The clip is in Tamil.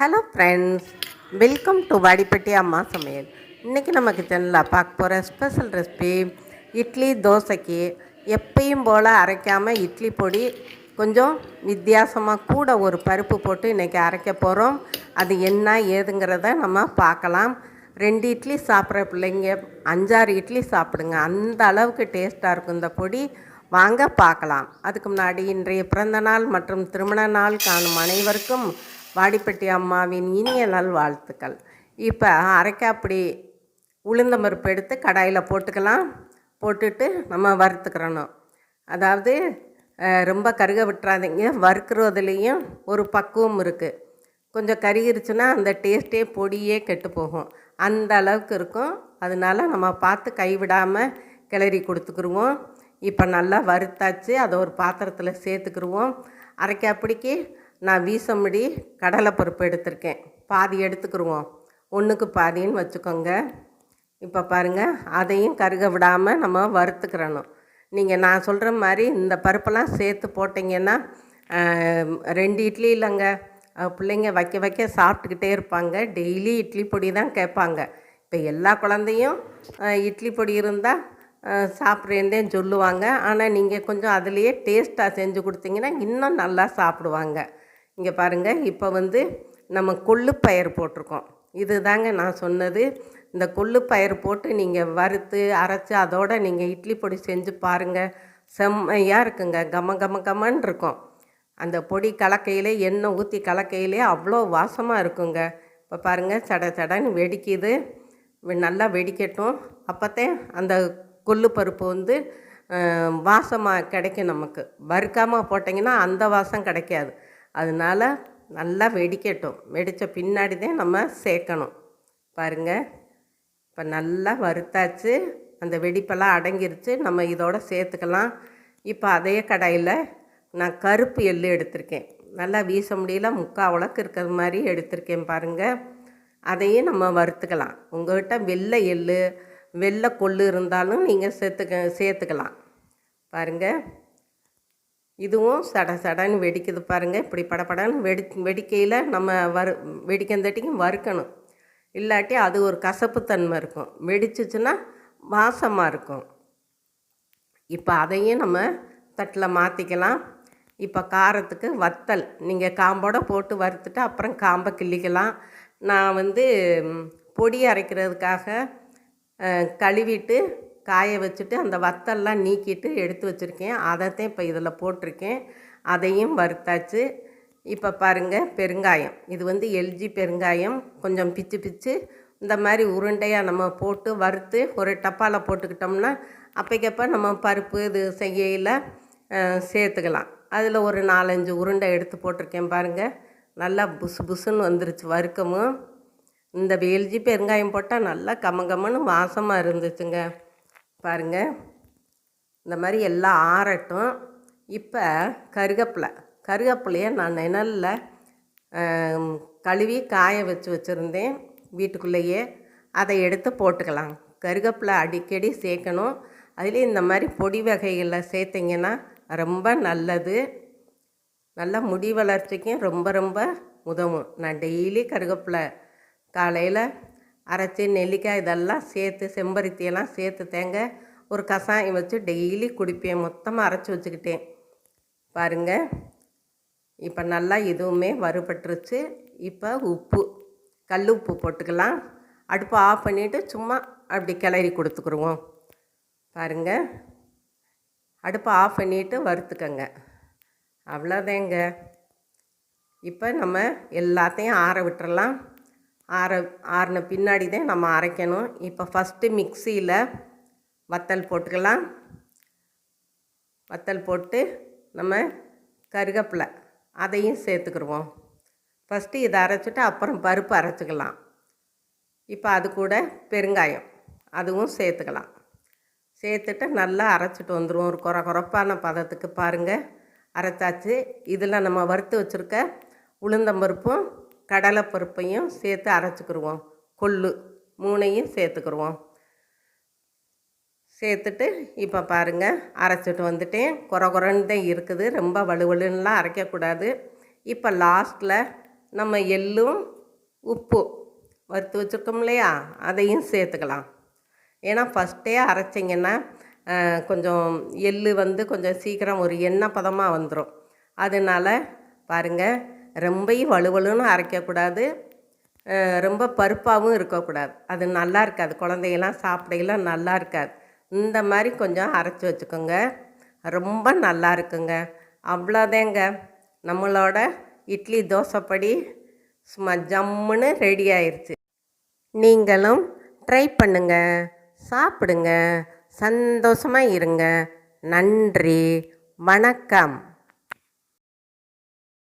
Hello friends welcome to Vadipatti அம்மா சமையல் இன்றைக்கி நம்ம கிச்சனில் பார்க்க போகிற ஸ்பெஷல் ரெசிபி இட்லி தோசைக்கு எப்பயும் போல் அரைக்காமல் இட்லி பொடி கொஞ்சம் வித்தியாசமாக கூட ஒரு பருப்பு போட்டு இன்றைக்கி அரைக்க போகிறோம் அது என்ன ஏதுங்கிறத நம்ம பார்க்கலாம். ரெண்டு இட்லி சாப்பிட்ற பிள்ளைங்க அஞ்சாறு இட்லி சாப்பிடுங்க. அந்த அளவுக்கு டேஸ்ட்டாக இருக்கும் இந்த பொடி. வாங்க பார்க்கலாம். அதுக்கு முன்னாடி இன்றைய பிறந்த நாள் மற்றும் திருமண நாள் காணும் அனைவருக்கும் வாடிப்பட்டி அம்மாவின் இனிய நல் வாழ்த்துக்கள் இப்போ அரைக்காப்பிடி உளுந்த பருப்பு எடுத்து கடாயில் போட்டுக்கலாம். போட்டுட்டு நம்ம வறுத்துக்கிறணும். அதாவது ரொம்ப கருக விட்டுறாதீங்க. வறுக்கிறதுலேயும் ஒரு பக்குவம் இருக்குது கொஞ்சம் கருகிருச்சுன்னா அந்த டேஸ்ட்டே பொடியே கெட்டு போகும். அந்த அளவுக்கு இருக்கும். அதனால நம்ம பார்த்து கைவிடாமல் கிளறி கொடுத்துக்குருவோம். இப்போ நல்லா வறுத்தாச்சு. அதை ஒரு பாத்திரத்தில் சேர்த்துக்கிருவோம். அரைக்காப்பிடிக்கு நான் வீசம்படி கடலைப்பருப்பு எடுத்திருக்கேன். பாதி எடுத்துக்கிருவோம். ஒன்றுக்கு பாதின்னு வச்சுக்கோங்க. இப்போ பாருங்கள் அதையும் கருக விடாமல் நம்ம வறுத்துக்கிறணும். நீங்கள் நான் சொல்கிற மாதிரி இந்த பருப்பெல்லாம் சேர்த்து போட்டிங்கன்னா ரெண்டு இட்லி இல்லைங்க. பிள்ளைங்க வைக்க வைக்க சாப்பிட்டுக்கிட்டே இருப்பாங்க. டெய்லி இட்லி பொடி தான் கேட்பாங்க. இப்போ எல்லா குழந்தையும் இட்லி பொடி இருந்தால் சாப்பிட்றேன்னு சொல்லுவாங்க. ஆனால் நீங்கள் கொஞ்சம் அதுலேயே டேஸ்ட்டாக செஞ்சு கொடுத்தீங்கன்னா இன்னும் நல்லா சாப்பிடுவாங்க. இங்கே பாருங்கள் இப்போ வந்து நம்ம கொள்ளு பயிர் போட்டிருக்கோம். இது தாங்க நான் சொன்னது. இந்த கொள்ளு பயிர் போட்டு நீங்கள் வறுத்து அரைச்சி அதோட நீங்கள் இட்லி பொடி செஞ்சு பாருங்கள் செம்மையாக இருக்குங்க. கம கம கமன்னு இருக்கும். அந்த பொடி கலக்கையிலே எண்ணெய் ஊற்றி கலக்கையிலே அவ்வளோ வாசமாக இருக்குங்க. இப்போ பாருங்கள் சட சடன்னு வெடிக்குது. வெ- நல்லா வெடிக்கட்டும். அப்போத்தே அந்த கொள்ளு பருப்பு வந்து வாசமாக கிடைக்கும் நமக்கு. வறுக்காமல் போட்டிங்கன்னா அந்த வாசம் கிடைக்காது. அதனால நல்லா வெடிக்கட்டும். வெடித்த பின்னாடி தான் நம்ம சேர்க்கணும். பாருங்கள் இப்போ நல்லா வறுத்தாச்சு. அந்த வெடிப்பெல்லாம் அடங்கிருச்சு. நம்ம இதோட சேர்த்துக்கலாம். இப்போ அதே கடாயில் நான் கருப்பு எள்ளு எடுத்திருக்கேன். நல்லா வீச முடியல. முக்கால் உலக்கு இருக்கிற மாதிரி எடுத்திருக்கேன் பாருங்கள் அதையும் நம்ம வறுத்துக்கலாம். உங்கள்கிட்ட வெள்ளை எள்ளு வெள்ளை கொள்ளு இருந்தாலும் நீங்கள் சேர்த்துக்க சேர்த்துக்கலாம். பாருங்கள் இதுவும் சட சடன்னு வெடிக்குது பாருங்கள் இப்படி படபடன்னு வெடி வெடிக்கையில் நம்ம வறு வெடிக்கந்தட்டிக்கும் வறுக்கணும். இல்லாட்டி அது ஒரு கசப்புத்தன்மை இருக்கும். வெடிச்சிச்சுன்னா வாசமாக இருக்கும். இப்போ அதையும் நம்ம தட்டில் மாற்றிக்கலாம் இப்போ காரத்துக்கு வத்தல் நீங்கள் காம்போட போட்டு வறுத்துட்டு அப்புறம் காம்பை கிள்ளிக்கலாம். நான் வந்து பொடி அரைக்கிறதுக்காக கழுவிட்டு காய வச்சுட்டு அந்த வத்தெல்லாம் நீக்கிட்டு எடுத்து வச்சுருக்கேன். அதைத்தான் இப்போ இதில் போட்டிருக்கேன். அதையும் வறுத்தாச்சு. இப்போ பாருங்கள் பெருங்காயம். இது வந்து எல்ஜி பெருங்காயம். கொஞ்சம் பிச்சு பிச்சு இந்த மாதிரி உருண்டையாக நம்ம போட்டு வறுத்து ஒரு டப்பாவில் போட்டுக்கிட்டோம்னா அப்பைக்கப்போ நம்ம பருப்பு இது செய்யையில் சேர்த்துக்கலாம். அதில் ஒரு நாலஞ்சு உருண்டை எடுத்து போட்டிருக்கேன் பாருங்கள் நல்லா புசு புசுன்னு வந்துருச்சு வறுக்கமும் இந்த எல்ஜி பெருங்காயம் போட்டால் நல்லா கமகமன்னு வாசமாக இருந்துச்சுங்க. பாருங்கள் இந்த மாதிரி எல்லாம் ஆறட்டும். இப்போ கருகப்பிலை. கருகப்பிலையை நான் நிழலில் கழுவி காய வச்சு வச்சுருந்தேன் வீட்டுக்குள்ளேயே. அதை எடுத்து போட்டுக்கலாம். கருகப்பிலை அடிக்கடி சேர்க்கணும். அதுலேயும் இந்த மாதிரி பொடி வகைகளில் சேர்த்திங்கன்னா ரொம்ப நல்லது. நல்ல முடி வளர்ச்சிக்கும் ரொம்ப ரொம்ப உதவும். நான் டெய்லி கருவேப்பிலை காலையில் அரைச்சி நெல்லிக்காய் இதெல்லாம் சேர்த்து செம்பருத்தியெல்லாம் சேர்த்து தேங்க ஒரு கசாயம் வச்சு டெய்லி குடிப்பேன். மொத்தமாக அரைச்சி வச்சுக்கிட்டேன். பாருங்கள் இப்போ நல்லா இதுவுமே வறுபட்டுருச்சு. இப்போ உப்பு கல் உப்பு போட்டுக்கலாம். அடுப்பை ஆஃப் பண்ணிவிட்டு சும்மா அப்படி கிளறி கொடுத்துக்குருவோம். பாருங்கள் அடுப்பை ஆஃப் பண்ணிவிட்டு வறுத்துக்கங்க. அவ்வளோதாங்க இப்போ நம்ம எல்லாத்தையும் ஆற விட்டுறலாம். ஆற ஆறின பின்னாடி தான் நம்ம அரைக்கணும். இப்போ ஃபஸ்ட்டு மிக்சியில் வத்தல் போட்டுக்கலாம். வத்தல் போட்டு நம்ம கருகப்பில் அதையும் சேர்த்துக்கிடுவோம். ஃபஸ்ட்டு இதை அரைச்சிட்டு அப்புறம் பருப்பு அரைச்சிக்கலாம். இப்போ அது கூட பெருங்காயம் அதுவும் சேர்த்துக்கலாம். சேர்த்துட்டு நல்லா அரைச்சிட்டு வந்துடுவோம் ஒரு குறை குறைப்பான பதத்துக்கு பாருங்கள் அரைச்சாச்சு. இதில் நம்ம வறுத்து வச்சுருக்க உளுந்தம்பருப்பும் கடலைப்பருப்பையும் சேர்த்து அரைச்சிக்கிடுவோம் கொள்ளு மூணையும் சேர்த்துக்கிடுவோம் சேர்த்துட்டு இப்போ பாருங்கள் அரைச்சிட்டு வந்துட்டேன். குறை குறைன்னு தான் இருக்குது. ரொம்ப வலுவலுன்னெலாம் அரைக்கக்கூடாது. இப்போ லாஸ்ட்டில் நம்ம எள்ளும் உப்பு வறுத்து வச்சுருக்கோம் இல்லையா? அதையும் சேர்த்துக்கலாம். ஏன்னா ஃபஸ்ட்டே அரைச்சிங்கன்னா கொஞ்சம் எள் வந்து கொஞ்சம் சீக்கிரம் ஒரு எண்ணெய் பதமாக வந்துடும் அதனால பாருங்கள் ரொம்பையும் வலுவலுன்னு அரைக்கக்கூடாது. ரொம்ப பருப்பாகவும் இருக்கக்கூடாது. அது நல்லா இருக்காது. குழந்தையெல்லாம் சாப்பிடையெல்லாம் நல்லா இருக்காது. இந்த மாதிரி கொஞ்சம் அரைச்சி வச்சுக்கோங்க. ரொம்ப நல்லா இருக்குங்க. அவ்வளோதேங்க. நம்மளோட இட்லி தோசைப்படி சும்மா ஜம்முன்னு ரெடி ஆயிடுச்சு நீங்களும் ட்ரை பண்ணுங்க. சாப்பிடுங்க. சந்தோஷமாக இருங்க. நன்றி. வணக்கம்.